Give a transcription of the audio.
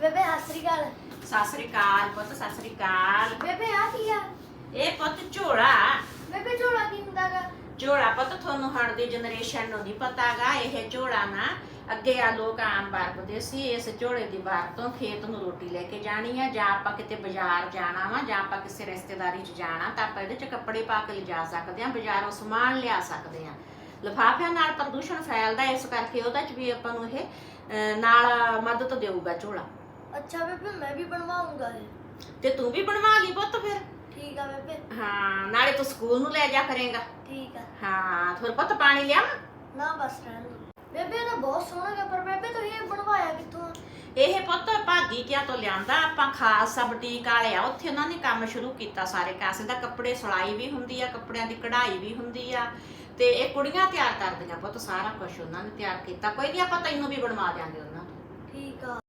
ਬੇਬੇ ਹਸਰੀ ਗੱਲ ਸਤਿ ਸ੍ਰੀ ਅਕਾਲ ਪੁੱਤ ਸਤਿ ਸ੍ਰੀ ਅਕਾਲ। ਬੇਬੇ ਆ ਕੀ ਆ? ਇਹ ਪੁੱਤ ਝੋਲਾ। ਬੇਬੇ ਝੋਲਾ ਕੀ ਹੁੰਦਾਗਾ? ਝੋਲਾ ਪੁੱਤ ਤੁਹਾਨੂੰ ਹੁਣ ਦੀ ਜਨਰੇਸ਼ਨ ਨੂੰ ਨਹੀਂ ਪਤਾਗਾ ਇਹ ਝੋਲਾ ਨਾ ਅੱਗੇ ਆ ਲੋਕ ਆਮ ਵਰਤਦੇ ਸੀ ਇਸ ਝੋਲੇ ਦੀ ਵਰਤੋਂ ਖੇਤ ਨੂੰ ਰੋਟੀ ਲੈ ਕੇ ਜਾਣੀ ਆ ਜਾਂ ਆਪਾਂ ਕਿਤੇ ਬਾਜ਼ਾਰ ਜਾਣਾ ਵਾ ਜਾਂ ਆਪਾਂ ਕਿਸੇ ਰਿਸ਼ਤੇਦਾਰੀ 'ਚ ਜਾਣਾ ਤਾਂ ਆਪਾਂ ਇਹਦੇ 'ਚ ਕੱਪੜੇ ਪਾ ਕੇ ਲਿਜਾ ਸਕਦੇ ਆ ਬਾਜ਼ਾਰੋਂ ਸਮਾਨ ਲਿਆ ਸਕਦੇ ਆ। ਲਿਫਾਫਿਆਂ ਨਾਲ ਪ੍ਰਦੂਸ਼ਣ ਫੈਲਦਾ ਇਸ ਕਰਕੇ ਉਹਦਾ 'ਚ ਵੀ ਆਪਾਂ ਨੂੰ ਇਹ ਨਾਲ ਮਦਦ ਦੇਊਗਾ ਝੋਲਾ। ਅੱਛਾ ਬੇਬੇ ਮੈਂ ਵੀ ਬਣਵਾਉਂਗਾ ਇਹ। ਤੇ ਤੂੰ ਵੀ ਬਣਵਾ ਲਈ ਪੁੱਤ ਫਿਰ? ਠੀਕ ਆ ਬੇਬੇ। ਹਾਂ ਨਾਲੇ ਤੂੰ ਸਕੂਲ ਨੂੰ ਲੈ ਜਾ ਕਰੇਗਾ। ਠੀਕ ਆ। ਹਾਂ ਫਿਰ ਪੁੱਤ ਪਾਣੀ ਲਿਆ ਨਾ ਬਸ ਰਹਿਣ ਦੋ। ਬੇਬੇ ਇਹ ਤਾਂ ਬਹੁਤ ਸੋਹਣਾ ਹੈ ਪਰ ਬੇਬੇ ਤੁਸੀਂ ਇਹ ਬਣਵਾਇਆ ਕਿੱਥੋਂ? ਆ? ਇਹ ਪੁੱਤ ਭਾਗੀ ਕਿਆ ਤੋਂ ਲਿਆਂਦਾ ਆਪਾਂ ਖਾਲਸਾ ਬੁਟੀਕ ਵਾਲੇ ਆ ਉੱਥੇ ਉਹਨਾਂ ਨੇ ਕੰਮ ਸ਼ੁਰੂ ਕੀਤਾ ਸਾਰੇ ਕਾਸੇ ਦਾ ਕੱਪੜੇ ਸਿਲਾਈ ਵੀ ਹੁੰਦੀ ਆ ਕੱਪੜਿਆਂ ਦੀ ਕਢਾਈ ਵੀ ਹੁੰਦੀ ਆ ਤੇ ਇਹ ਕੁੜੀਆਂ ਤਿਆਰ ਕਰਦੀਆਂ ਪੁੱਤ ਸਾਰਾ ਕੁਝ ਉਹਨਾਂ ਨੇ ਤਿਆਰ ਕੀਤਾ। ਕੋਈ ਨਹੀਂ ਆਪਾਂ ਤੈਨੂੰ ਵੀ ਬਣਵਾ ਦਿਆਂਗੇ